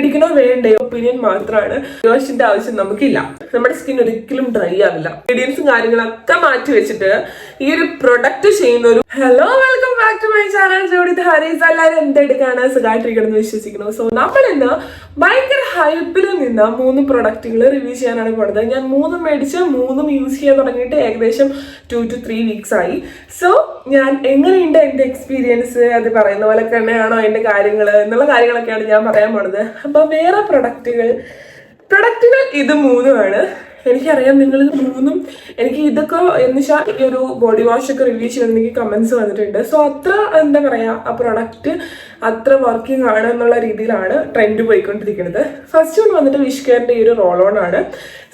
മേടിക്കണോ വേണ്ടയോ? ഒപ്പീനിയൻ മാത്രമാണ് ലോഷിന്റെ ആവശ്യം നമുക്കില്ല. നമ്മുടെ സ്കിൻ ഒരിക്കലും ഡ്രൈ ആവില്ല. ഇൻഗ്രീഡിയൻസും കാര്യങ്ങളൊക്കെ മാറ്റി വെച്ചിട്ട് ഈ ഒരു പ്രൊഡക്റ്റ് ചെയ്യുന്ന ഒരു hello welcome back to my channel Jodi Haris എല്ലാവരും എന്തെടുക്കാണ്? സുഖമായിട്ടിരിക്കണം എന്ന് വിശ്വസിക്കുന്നു. സോ നമ്മൾ ഇന്ന് ഭയങ്കര ഹൈപ്പിൽ നിന്ന് മൂന്ന് പ്രൊഡക്റ്റുകൾ റിവ്യൂ ചെയ്യാനാണ് പോണത്. ഞാൻ മൂന്നും മേടിച്ച് മൂന്നും യൂസ് ചെയ്യാൻ തുടങ്ങിയിട്ട് ഏകദേശം ടു ടു ത്രീ വീക്സ് ആയി. സോ ഞാൻ എങ്ങനെയുണ്ട് എന്റെ എക്സ്പീരിയൻസ് അത് പറയുന്ന പോലെ തന്നെയാണോ? എന്റെ കാര്യങ്ങൾ എന്നുള്ള കാര്യങ്ങളൊക്കെയാണ് ഞാൻ പറയാൻ പോണത്. അപ്പോൾ വേറെ പ്രൊഡക്റ്റുകൾ. പ്രൊഡക്റ്റുകൾ ഇത് മൂന്നുമാണ്. എനിക്കറിയാം നിങ്ങൾ മൂന്നും എനിക്ക് ഇതൊക്കെ എന്ന് വെച്ചാൽ ഈ ഒരു ബോഡി വാഷ് ഒക്കെ റിവ്യൂ എനിക്ക് കമൻസ് വന്നിട്ടുണ്ട്. സോ അത്ര എന്താ പറയുക ആ പ്രൊഡക്റ്റ് അത്ര വർക്കിംഗ് ആണ് എന്നുള്ള രീതിയിലാണ് ട്രെൻഡ് പോയിക്കൊണ്ടിരിക്കുന്നത്. ഫസ്റ്റ് വൺ വന്നിട്ട് വിഷ് കെയറിന്റെ ഈ ഒരു റോൾ ഓൺ ആണ്.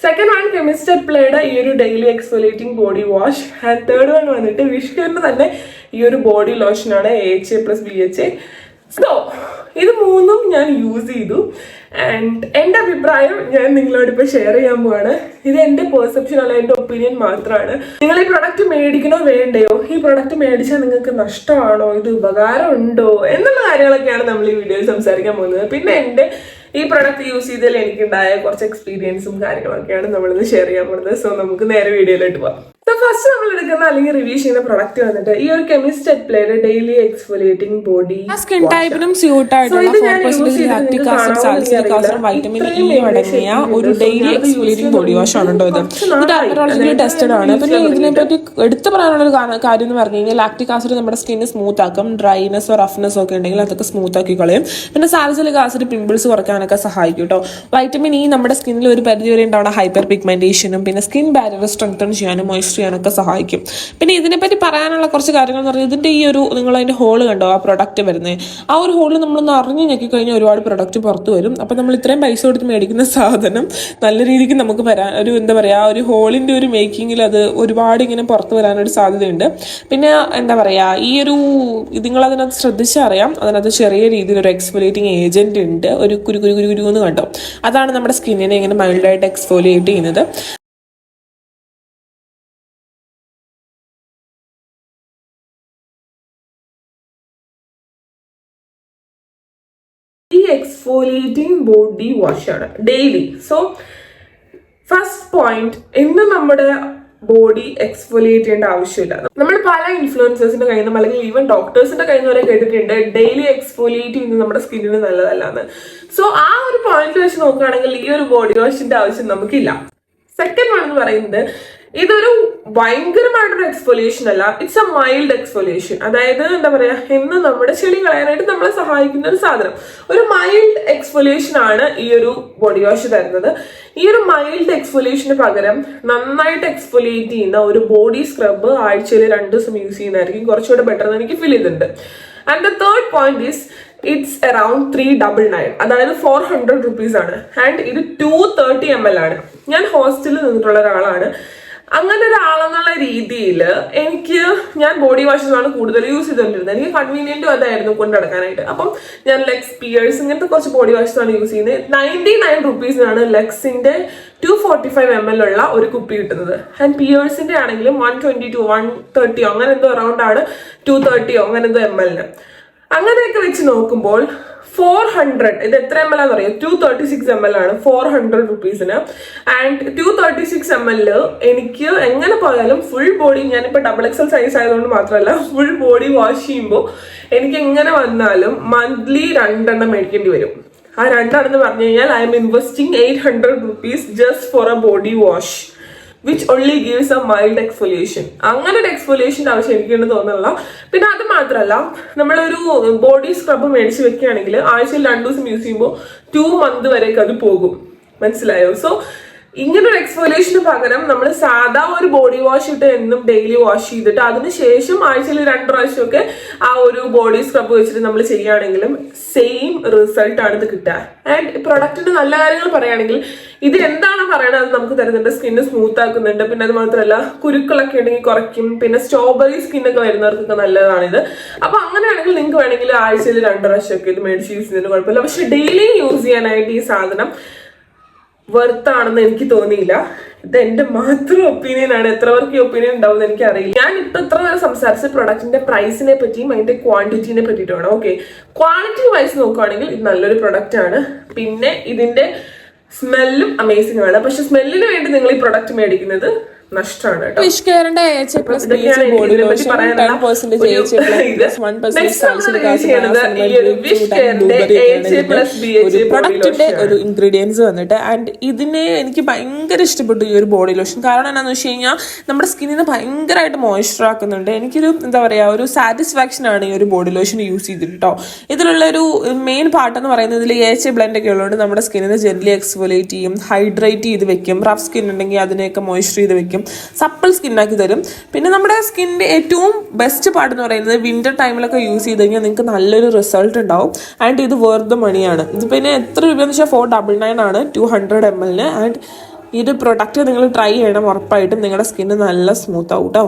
സെക്കൻഡ് വൺ കെമിസ്റ്റ് അപ്ലൈഡ് ഈ ഒരു daily exfoliating body wash and third one വന്നിട്ട് വിഷ് കെയറിന്റെ തന്നെ ഈ ഒരു body ലോഷനാണ് H A plus B H A so ഇത് മൂന്നും ഞാൻ യൂസ് ചെയ്തു. ആൻഡ് എന്റെ അഭിപ്രായം ഞാൻ നിങ്ങളോട് ഇപ്പോൾ ഷെയർ ചെയ്യാൻ പോവാണ്. ഇത് എന്റെ പെർസെപ്ഷൻ അല്ല എന്റെ ഒപ്പീനിയൻ മാത്രമാണ് നിങ്ങൾ ഈ പ്രൊഡക്റ്റ് മേടിക്കണോ വേണ്ടയോ? ഈ പ്രൊഡക്റ്റ് മേടിച്ചാൽ നിങ്ങൾക്ക് നഷ്ടമാണോ? ഇത് ഉപകാരമുണ്ടോ എന്നുള്ള കാര്യങ്ങളൊക്കെയാണ് നമ്മൾ ഈ വീഡിയോയിൽ സംസാരിക്കാൻ പോകുന്നത്. പിന്നെ എന്റെ ഈ പ്രൊഡക്റ്റ് യൂസ് ചെയ്തതിൽ എനിക്കുണ്ടായ കുറച്ച് എക്സ്പീരിയൻസും കാര്യങ്ങളൊക്കെയാണ് നമ്മളിന്ന് ഷെയർ ചെയ്യാൻ പോകുന്നത്. സോ നമുക്ക് നേരെ വീഡിയോയിലോട്ട് സോ ഫസ്റ്റ് നമ്മൾ എടുക്കുന്ന അല്ലെങ്കിൽ റിവ്യൂ ചെയ്യുന്ന പ്രൊഡക്റ്റ് വന്നിട്ട് ഈ ഒരു chemist applied daily exfoliating body skin ടൈപ്പിനും suit ആയിട്ടുള്ള. വൈറ്റമിൻ ഇ അടങ്ങിയ ഒരു ഡെയിലി എക്സ്ഫോലിയേറ്റിംഗ് ബോഡി വാഷ് ആണ് കേട്ടോ ഇത്. ഇത്. ഡെർമറ്റോളജിക്കലി ടെസ്റ്റഡ് ആണ്. പിന്നെ ഇതിനെപ്പറ്റി എടുത്തു പറയാനുള്ള ഒരു കാര്യം എന്ന് പറഞ്ഞു കഴിഞ്ഞാൽ ലാക്ടിക് ആസിഡ് നമ്മുടെ സ്കിന്ന് സ്മൂത്ത് ആക്കും. ഡ്രൈനെസ് റഫ്നെസ് ഒക്കെ ഉണ്ടെങ്കിൽ അതൊക്കെ സ്മൂത്ത് ആക്കി കളയും. പിന്നെ സാലിസിലിക് ആസിഡ് പിമ്പിൾസ് കുറയ്ക്കാനൊക്കെ സഹായിക്കും കേട്ടോ. വൈറ്റമിൻ ഇ നമ്മുടെ സ്കിന്നിൽ ഒരു പരിധി വരെ ഉണ്ടാവുന്ന ഹൈപ്പർ പിഗ്മെന്റേഷനും പിന്നെ സ്കിൻ ബാരിയർ സ്ട്രെങ്തൺ ചെയ്യാനും മോയ്സ്ചർ ചെയ്യാനൊക്കെ സഹായിക്കും. പിന്നെ ഇതിനെപ്പറ്റി പറയാനുള്ള കുറച്ച് കാര്യങ്ങൾ എന്ന് പറഞ്ഞാൽ ഇതിന്റെ ഈ ഒരു നിങ്ങൾ അതിന്റെ ഹോൾ കണ്ടോ? ആ പ്രൊഡക്റ്റ് വരുന്നത് ആ ഒരു ഹോളിൽ നമ്മളൊന്ന് അറിഞ്ഞ് ഞെക്കി കഴിഞ്ഞാൽ ഒരുപാട് പ്രൊഡക്റ്റ് പുറത്ത് വരും. അപ്പോൾ നമ്മൾ ഇത്രയും പൈസ കൊടുത്ത് മേടിക്കുന്ന സാധനം നല്ല രീതിക്ക് നമുക്ക് വരാൻ ഒരു എന്താ പറയുക ഒരു ഹോളിന്റെ ഒരു മേക്കിങ്ങിൽ അത് ഒരുപാട് ഇങ്ങനെ പുറത്ത് വരാനൊരു സാധ്യതയുണ്ട്. പിന്നെ എന്താ പറയുക ഈ ഒരു നിങ്ങളതിനകത്ത് ശ്രദ്ധിച്ചറിയാം അതിനകത്ത് ചെറിയ രീതിയിൽ ഒരു എക്സ്ഫോലിയേറ്റിംഗ് ഏജന്റ് ഉണ്ട്. ഒരു കുരു കുരു കുരു കുരു എന്ന് കണ്ടോ? അതാണ് നമ്മുടെ സ്കിന്നിനെ ഇങ്ങനെ മൈൽഡായിട്ട് എക്സ്ഫോലിയേറ്റ് ചെയ്യുന്നത്. എക്സ്ഫോലിയേറ്റിംഗ് ബോഡി വാഷ് ആണ്. ഡെയിലി സോ ഫസ്റ്റ് പോയിന്റ് ഇന്ന് നമ്മുടെ ബോഡി എക്സ്ഫോലിയേറ്റ് ചെയ്യേണ്ട ആവശ്യമില്ല. നമ്മൾ പല ഇൻഫ്ലുവൻസേഴ്സിന്റെ കയ്യിൽ നിന്നും അല്ലെങ്കിൽ ഈവൻ ഡോക്ടേഴ്സിന്റെ കയ്യിൽ നിന്ന് വരെ കേട്ടിട്ടുണ്ട് ഡെയിലി എക്സ്ഫോലിയേറ്റ് ചെയ്യുന്നത് നമ്മുടെ സ്കിന്നിന് നല്ലതല്ലാന്ന്. സോ ആ ഒരു പോയിന്റ് വെച്ച് നോക്കുകയാണെങ്കിൽ ഈ ഒരു ബോഡി വാഷിന്റെ ആവശ്യം നമുക്കില്ല. സെക്കൻഡ് എന്ന് പറയുന്നത് ഇതൊരു ഭയങ്കരമായിട്ടൊരു എക്സ്ഫോലിയേഷൻ അല്ല. ഇറ്റ്സ് എ മൈൽഡ് എക്സ്ഫോലിയേഷൻ അതായത് എന്താ പറയാ എന്ന് നമ്മുടെ ചെളി കളയാനായിട്ട് നമ്മളെ സഹായിക്കുന്ന ഒരു സാധനം. ഒരു മൈൽഡ് എക്സ്ഫോലിയേഷൻ ആണ് ഈ ഒരു ബോഡി വാഷ് തരുന്നത്. ഈ ഒരു മൈൽഡ് എക്സ്ഫോലിയേഷന് പകരം നന്നായിട്ട് എക്സ്ഫോലിയേറ്റ് ചെയ്യുന്ന ഒരു ബോഡി സ്ക്രബ് ആഴ്ചയിൽ രണ്ട് ദിവസം യൂസ് ചെയ്യുന്നതായിരിക്കും. കുറച്ചുകൂടെ ബെറ്റർ എന്ന് എനിക്ക് ഫീൽ ചെയ്തിട്ടുണ്ട്. And the third point is it's around three double nine അതായത് ഫോർ ഹൺഡ്രഡ് റുപ്പീസ് ആണ്. ആൻഡ് ഇത് ടു തേർട്ടി എം എൽ ആണ്. ഞാൻ ഹോസ്റ്റലിൽ നിന്നിട്ടുള്ള ഒരാളാണ്. അങ്ങനെ ഒരാളെന്നുള്ള രീതിയിൽ എനിക്ക് ഞാൻ ബോഡി വാഷസ് ആണ് കൂടുതൽ യൂസ് ചെയ്തുകൊണ്ടിരുന്നത് എനിക്ക് കൺവീനിയന്റും അതായിരുന്നു കൊണ്ടുനടക്കാനായിട്ട് അപ്പം ഞാൻ ലെക്സ് പിയേഴ്സ് ഇങ്ങനത്തെ കുറച്ച് ബോഡി വാഷസ് ആണ് യൂസ് ചെയ്യുന്നത്. നയന്റി നയൻ റുപ്പീസിനാണ് ലെക്സിന്റെ two forty five M L ഉള്ള ഒരു കുപ്പി കിട്ടുന്നത്. ആൻഡ് പിയേഴ്സിന്റെ ആണെങ്കിലും വൺ ട്വന്റി ടു വൺ തേർട്ടിയോ അങ്ങനെ എന്തോ അറൗണ്ട് ആണ് ടു തേർട്ടിയോ അങ്ങനെ എന്തോ എം എല്ലിന് അങ്ങനെയൊക്കെ വെച്ച് നോക്കുമ്പോൾ ഫോർ ഹൺഡ്രഡ്. ഇത് എത്ര എം എൽ ആണെന്ന് അറിയാം two thirty six M L ആണ് four hundred റുപ്പീസിന് and two thirty six M L എനിക്ക് എങ്ങനെ പോയാലും ഫുൾ ബോഡി ഞാനിപ്പോൾ ഡബിൾ എക്സൽ സൈസ് ആയതുകൊണ്ട് മാത്രമല്ല ഫുൾ ബോഡി വാഷ് ചെയ്യുമ്പോൾ എനിക്ക് എങ്ങനെ വന്നാലും മന്ത്ലി രണ്ടെണ്ണം മേടിക്കേണ്ടി വരും. ആ രണ്ടെണ്ണം എന്ന് പറഞ്ഞു കഴിഞ്ഞാൽ I am investing eight hundred rupees just for a body wash which only gives a mild exfoliation അങ്ങനെ ഒരു എക്സ്ഫോലിയേഷന്റെ ആവശ്യം എനിക്കുണ്ട് തോന്നുന്നില്ല പിന്നെ അത് മാത്രമല്ല നമ്മളൊരു ബോഡി സ്ക്രബ് മേടിച്ച് വെക്കുകയാണെങ്കിൽ ആഴ്ചയിൽ രണ്ടു ദിവസം യൂസ് ചെയ്യുമ്പോൾ ടു മന്ത് വരെയൊക്കെ അത് പോകും. മനസ്സിലായോ? സോ ഇങ്ങനെ ഒരു എക്സ്പോലേഷന് പകരം നമ്മൾ സാധാ ഒരു ബോഡി വാഷ് ഇട്ട് എന്നും ഡെയിലി വാഷ് ചെയ്തിട്ട് അതിനുശേഷം ആഴ്ചയിൽ രണ്ട് പ്രാവശ്യമൊക്കെ ആ ഒരു ബോഡി സ്ക്രബ് വെച്ചിട്ട് നമ്മൾ ചെയ്യുകയാണെങ്കിലും സെയിം റിസൾട്ട് ആണ് ഇത് കിട്ടുക. ആൻഡ് പ്രൊഡക്റ്റിന്റെ നല്ല കാര്യങ്ങൾ പറയുകയാണെങ്കിൽ ഇത് എന്താണ് പറയണത് അത് നമുക്ക് തരുന്നുണ്ട്. സ്കിന്ന് സ്മൂത്ത് ആക്കുന്നുണ്ട്. പിന്നെ അത് മാത്രമല്ല കുരുക്കളൊക്കെ ഉണ്ടെങ്കിൽ കുറയ്ക്കും. പിന്നെ സ്ട്രോബെറി സ്കിന്നൊക്കെ വരുന്നവർക്കൊക്കെ നല്ലതാണിത്. അപ്പൊ അങ്ങനെയാണെങ്കിൽ നിങ്ങൾക്ക് വേണമെങ്കിൽ ആഴ്ചയിൽ രണ്ട് പ്രാവശ്യമൊക്കെ ഇത് മേടിച്ച് യൂസ് ചെയ്യുന്നതിന് കുഴപ്പമില്ല. പക്ഷെ ഡെയിലി യൂസ് ചെയ്യാനായിട്ട് ഈ സാധനം വർത്ത് ആണെന്ന് എനിക്ക് തോന്നിയില്ല. ഇത് എന്റെ മാത്രം ഒപ്പീനിയൻ ആണ്. എത്ര പേർക്ക് ഈ ഒപ്പീനിയൻ ഉണ്ടാവും എന്ന് എനിക്കറിയില്ല. ഞാൻ ഇപ്പൊ ഇത്ര നേരം സംസാരിച്ച പ്രൊഡക്റ്റിന്റെ പ്രൈസിനെ പറ്റിയും അതിന്റെ ക്വാണ്ടിറ്റിനെ പറ്റിയിട്ടാണ്. ഓക്കെ ക്വാളിറ്റി വൈസ് നോക്കുകയാണെങ്കിൽ ഇത് നല്ലൊരു പ്രൊഡക്റ്റ് ആണ്. പിന്നെ ഇതിന്റെ സ്മെല്ലും അമേസിംഗ് ആണ്. പക്ഷെ സ്മെല്ലിന് വേണ്ടി നിങ്ങൾ ഈ പ്രൊഡക്റ്റ് മേടിക്കുന്നത് നഷ്ടമാണ് കേട്ടോ. ഫിഷ് കെയറിന്റെ എച്ച് പ്ലസ് ഇതൊക്കെയാണ് എനിക്ക് ബോഡി ഇതിനെപ്പറ്റി ലോഷൻ പറയാനുള്ള ടെൻ പെർസെന്റേജ് ഒരു എച്ച്. പ്ലസ് വൺ പ്രൊഡക്റ്റിന്റെ ഇൻഗ്രീഡിയൻസ് വന്നിട്ട് ആൻഡ് ഇതിനെ എനിക്ക് ഭയങ്കര ഇഷ്ടപ്പെട്ടു ഈ ഒരു ബോഡി ലോഷൻ കാരണം എന്താണെന്ന് വെച്ച് കഴിഞ്ഞാൽ നമ്മുടെ സ്കിന്നിനെ ഭയങ്കരമായിട്ട് മോയ്സ്ചർ ആക്കുന്നുണ്ട്. എനിക്കൊരു എന്താ പറയാ ഒരു സാറ്റിസ്ഫാക്ഷൻ ആണ് ഈ ഒരു ബോഡി ലോഷൻ യൂസ് ചെയ്തിട്ട് കേട്ടോ ഇതിലുള്ള ഒരു മെയിൻ പാർട്ട് എന്ന് പറയുന്നത് ഇതിൽ എ എച്ച് ബ്ലെൻഡ് ഒക്കെ ഉള്ളതുകൊണ്ട് നമ്മുടെ സ്കിന്നിനെ ജെന്റലി എക്സ്ഫോലേറ്റ് ചെയ്യും ഹൈഡ്രേറ്റ് ചെയ്ത് വെക്കും. റഫ് സ്കിൻ ഉണ്ടെങ്കിൽ അതിനെയൊക്കെ മോയ്സ്ചർ ചെയ്ത് വെക്കും. സപ്പിൾ സ്കിന്നാക്കി തരും. പിന്നെ നമ്മുടെ സ്കിന്നിന്റെ ഏറ്റവും ബെസ്റ്റ് പാർട്ട് എന്ന് പറയുന്നത് വിന്റർ ടൈമിലൊക്കെ യൂസ് ചെയ്ത് കഴിഞ്ഞാൽ നിങ്ങൾക്ക് നല്ലൊരു റിസൾട്ട് ഉണ്ടാവും. ആൻഡ് ഇത് വെറുതെ മണിയാണ് ഇത് പിന്നെ എത്ര രൂപയെന്ന് വെച്ചാൽ ഫോർ ഡബിൾ നയൻ ആണ് ടു ഹൺഡ്രഡ് എം എല്ലിന് ആൻഡ് ഈ ഒരു പ്രൊഡക്റ്റ് നിങ്ങൾ ട്രൈ ചെയ്യണം ഉറപ്പായിട്ടും. നിങ്ങളുടെ സ്കിന്ന് നല്ല സ്മൂത്ത് ആവും. കേട്ടോ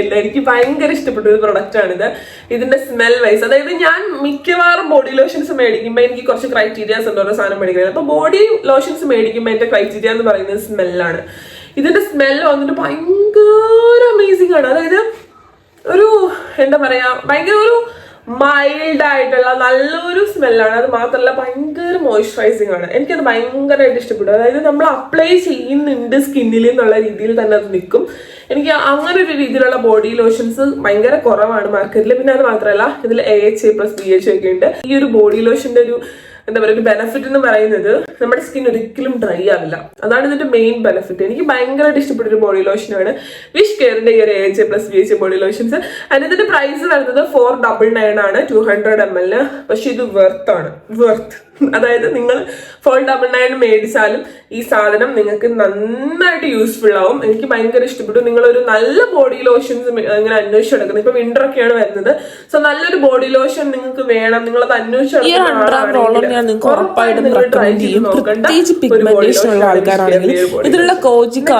ഇല്ല എനിക്ക് ഭയങ്കര ഇഷ്ടപ്പെട്ട ഒരു പ്രൊഡക്റ്റ് ആണിത്. ഇതിന്റെ സ്മെൽ വൈസ് അതായത് ഞാൻ മിക്കവാറും ബോഡി ലോഷൻസ് മേടിക്കുമ്പോൾ എനിക്ക് കുറച്ച് ക്രൈറ്റീരിയാസ് ഉണ്ട് ഓരോ സാധനം മേടിക്കുന്നത് അപ്പൊ ബോഡി ലോഷൻസ് മേടിക്കുമ്പോൾ എന്റെ ക്രൈറ്റീരിയ എന്ന് പറയുന്നത് സ്മെല്ലാണ് ഇതിന്റെ സ്മെൽ വന്നിട്ട് ഭയങ്കര അമേസിംഗ് ആണ്. അതായത് ഒരു എന്താ പറയാ ഭയങ്കര ഒരു മൈൽഡ് ആയിട്ടുള്ള നല്ലൊരു സ്മെല്ലാണ് അത് മാത്രമല്ല ഭയങ്കര മോയ്സ്ചറൈസിങ് ആണ്. എനിക്കത് ഭയങ്കരമായിട്ട് ഇഷ്ടപ്പെട്ടു. അതായത് നമ്മൾ അപ്ലൈ ചെയ്യുന്നുണ്ട് സ്കിന്നിൽ എന്നുള്ള രീതിയിൽ തന്നെ അത് നിൽക്കും. എനിക്ക് അങ്ങനെ ഒരു രീതിയിലുള്ള ബോഡി ലോഷൻസ് ഭയങ്കര കുറവാണ് മാർക്കറ്റിൽ പിന്നെ അത് മാത്രമല്ല ഇതിൽ A H A plus B H ഒക്കെ ഉണ്ട്. ഈ ഒരു ബോഡി ലോഷന്റെ ഒരു എന്താ പറയുക ഒരു ബെനഫിറ്റ് എന്ന് പറയുന്നത് നമ്മുടെ സ്കിൻ ഒരിക്കലും ഡ്രൈ ആവില്ല. അതാണ് ഇതിന്റെ മെയിൻ ബെനഫിറ്റ് എനിക്ക് ഭയങ്കരമായിട്ട് ഇഷ്ടപ്പെട്ട ഒരു ബോഡി ലോഷനാണ് വിഷ് കെയറിന്റെ ഈ ഒരു A J plus V H body lotions അതിന് ഇതിന്റെ പ്രൈസ് വരുന്നത് ഫോർ ഡബിൾ നയൻ ആണ് ടു ഹൺഡ്രഡ് എം എൽ പക്ഷെ ഇത് വെർത്ത് ആണ്. വെർത്ത് അതായത് നിങ്ങൾ ഫോർ ഡബിൾ നയൻ മേടിച്ചാലും ഈ സാധനം നിങ്ങൾക്ക് നന്നായിട്ട് യൂസ്ഫുൾ ആവും. എനിക്ക് ഭയങ്കര ഇഷ്ടപ്പെട്ടു. നിങ്ങളൊരു നല്ല ബോഡി ലോഷൻസ് ഇങ്ങനെ അന്വേഷിച്ചെടുക്കുന്നത് ഇപ്പൊ വിന്റർ ഒക്കെയാണ് വരുന്നത്. സോ നല്ലൊരു ബോഡി ലോഷൻ നിങ്ങൾക്ക് വേണം. നിങ്ങൾ അത് ഇതിലുള്ള കോജിക്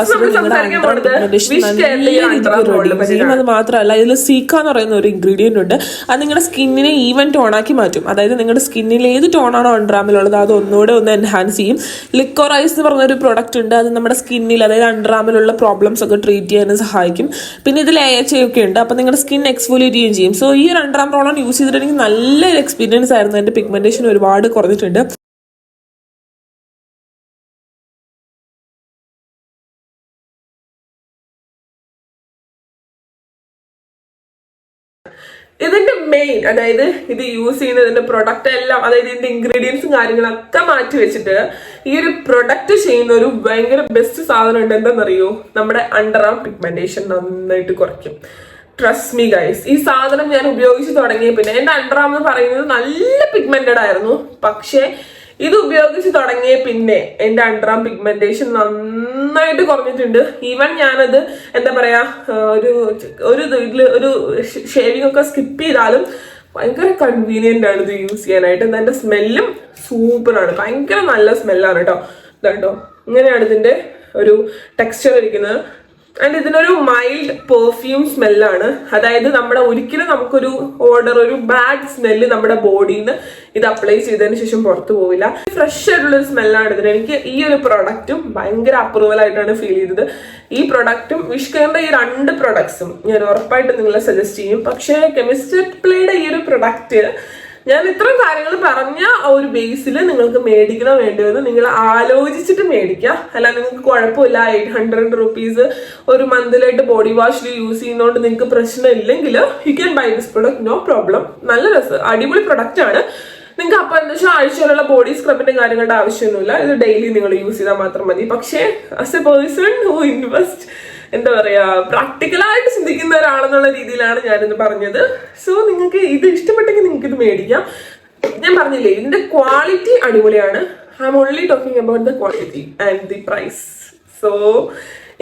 അത് മാത്രമല്ല ഇതിൽ സീക്ക എന്ന് പറയുന്ന ഒരു ഇൻഗ്രീഡിയന്റ് ഉണ്ട്. അത് നിങ്ങളുടെ സ്കിന്നിനെ ഈവൻ ടോൺ ആക്കി മാറ്റും. അതായത് നിങ്ങളുടെ സ്കിന്നിൽ ഏത് ടോണാണോ അണ്ടറാമിലുള്ളത് അത് ഒന്നുകൂടെ ഒന്ന് എൻഹാൻസ് ചെയ്യും. ലിക്കോറൈസ് എന്ന് പറഞ്ഞൊരു പ്രോഡക്റ്റ് ഉണ്ട്. അത് നമ്മുടെ സ്കിന്നിൽ അതായത് അണ്ടറാമിലുള്ള പ്രോബ്ലംസ് ഒക്കെ ട്രീറ്റ് ചെയ്യാനും സഹായിക്കും. പിന്നെ ഇതിൽ എ എച്ച് ഒക്കെ ഉണ്ട്. അപ്പോൾ നിങ്ങളുടെ സ്കിൻ എക്സ്ഫോലിയേറ്റ് ചെയ്യുകയും ചെയ്യും. സോ ഈ ഒരു അണ്ടർആം യൂസ് ചെയ്തിട്ടുണ്ടെങ്കിൽ നല്ലൊരു എക്സ്പീരിയൻസ് ആയിരുന്നു. എന്റെ പിഗ്മെന്റേഷൻ ഒരുപാട് കുറഞ്ഞിട്ടുണ്ട്. ഇതിന്റെ മെയിൻ അതായത് ഇത് യൂസ് ചെയ്യുന്നതിന്റെ പ്രൊഡക്റ്റ് എല്ലാം അതായത് ഇതിന്റെ ഇൻഗ്രീഡിയൻസും കാര്യങ്ങളൊക്കെ മാറ്റി വെച്ചിട്ട് ഈ ഒരു പ്രൊഡക്റ്റ് ചെയ്യുന്ന ഒരു ഭയങ്കര ബെസ്റ്റ് സാധനം ഉണ്ട് എന്താണെന്നറിയോ നമ്മുടെ അണ്ടർ ആം പിഗ്മെന്റേഷൻ നന്നായിട്ട് കുറയ്ക്കും. ട്രസ്റ്റ് മീ ഗൈസ് ഈ സാധനം ഞാൻ ഉപയോഗിച്ച് തുടങ്ങിയ പിന്നെ എന്റെ അണ്ടർ ആം എന്ന് പറയുന്നത് നല്ല പിഗ്മെന്റഡ് ആയിരുന്നു. പക്ഷേ ഇത് ഉപയോഗിച്ച് തുടങ്ങിയ പിന്നെ എന്റെ അണ്ടറാം പിഗ്മെന്റേഷൻ നന്നായിട്ട് കുറഞ്ഞിട്ടുണ്ട്. ഈവൻ ഞാനത് എന്താ പറയാ ഒരു ഒരു ഇതിൽ ഒരു ഷേവിംഗ് ഒക്കെ സ്കിപ്പ് ചെയ്താലും ഭയങ്കര കൺവീനിയന്റ് ആണ് ഇത് യൂസ് ചെയ്യാനായിട്ട്. എന്റെ സ്മെല്ലും സൂപ്പറാണ് ഭയങ്കര നല്ല സ്മെല്ലാണ് കേട്ടോ കേട്ടോ ഇങ്ങനെയാണ് ഇതിന്റെ ഒരു ടെക്സ്ചർ ഇരിക്കുന്നത്. ആൻഡ് ഇതിനൊരു മൈൽഡ് പെർഫ്യൂം സ്മെല്ലാണ് അതായത് നമ്മുടെ ഒരിക്കലും നമുക്കൊരു ഓർഡർ ഒരു ബാഡ് സ്മെല്ല് നമ്മുടെ ബോഡിയിൽ നിന്ന് ഇത് അപ്ലൈ ചെയ്തതിന് ശേഷം പുറത്തു പോവില്ല. ഫ്രഷ് ആയിട്ടുള്ളൊരു സ്മെല്ലാണ് ഇതിന്. എനിക്ക് ഈ ഒരു പ്രൊഡക്റ്റും ഭയങ്കര അപ്രൂവൽ ആയിട്ടാണ് ഫീൽ ചെയ്തത്. ഈ പ്രൊഡക്റ്റും വിഷ്കറിന്റെ ഈ രണ്ട് പ്രൊഡക്ട്സും ഞാൻ ഉറപ്പായിട്ട് നിങ്ങളെ സജസ്റ്റ് ചെയ്യും. പക്ഷേ കെമിസ്ട്രി പ്ലേയുടെ ഈ ഒരു പ്രൊഡക്റ്റ് ഞാൻ ഇത്രയും കാര്യങ്ങൾ പറഞ്ഞ ഒരു ബേസിൽ നിങ്ങൾക്ക് മേടിക്കണോ വേണ്ടതെന്ന് നിങ്ങൾ ആലോചിച്ചിട്ട് മേടിക്കുക അല്ല നിങ്ങൾക്ക് കുഴപ്പമില്ല എയ്റ്റ് ഹൺഡ്രഡ് റുപ്പീസ് ഒരു മന്തിലായിട്ട് ബോഡി വാഷിൽ യൂസ് ചെയ്യുന്നതുകൊണ്ട് നിങ്ങൾക്ക് പ്രശ്നമില്ലെങ്കിൽ you can buy this product no problem നല്ല രസം അടിപൊളി പ്രൊഡക്റ്റ് ആണ്. നിങ്ങൾക്ക് അപ്പൊ എന്താ വെച്ചാൽ ആഴ്ചയിലുള്ള ബോഡി സ്ക്രബിന്റെ കാര്യങ്ങളുടെ ആവശ്യമൊന്നുമില്ല. ഇത് ഡെയിലി നിങ്ങൾ യൂസ് ചെയ്താൽ മാത്രം മതി. പക്ഷേ as a person who invest എന്താ പറയാ പ്രാക്ടിക്കലായിട്ട് ചിന്തിക്കുന്ന ഒരാളെന്നുള്ള രീതിയിലാണ് ഞാനിന്ന് പറഞ്ഞത്. സോ നിങ്ങൾക്ക് ഇത് ഇഷ്ടപ്പെട്ടെങ്കിൽ നിങ്ങൾക്ക് ഇത് മേടിക്കാം. ഞാൻ പറഞ്ഞില്ലേ ഇതിന്റെ ക്വാളിറ്റി അടിപൊളിയാണ്. I am only talking about the quality and the price so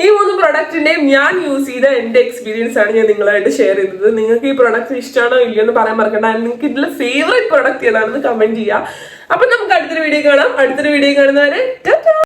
ഈ മൂന്ന് പ്രൊഡക്റ്റിന്റെയും ഞാൻ യൂസ് ചെയ്ത എന്റെ എക്സ്പീരിയൻസ് ആണ് ഞാൻ നിങ്ങളായിട്ട് ഷെയർ ചെയ്തത്. നിങ്ങൾക്ക് ഈ പ്രൊഡക്റ്റ് ഇഷ്ടമാണോ ഇല്ലയോ എന്ന് പറയാൻ മറക്കണ്ട. നിങ്ങൾക്ക് ഇതിലെ ഫേവറേറ്റ് പ്രൊഡക്റ്റ് ഏതാണെന്ന് കമന്റ് ചെയ്യാം. അപ്പൊ നമുക്ക് അടുത്തൊരു വീഡിയോ കാണാം. അടുത്തൊരു വീഡിയോ കാണുന്നവരെ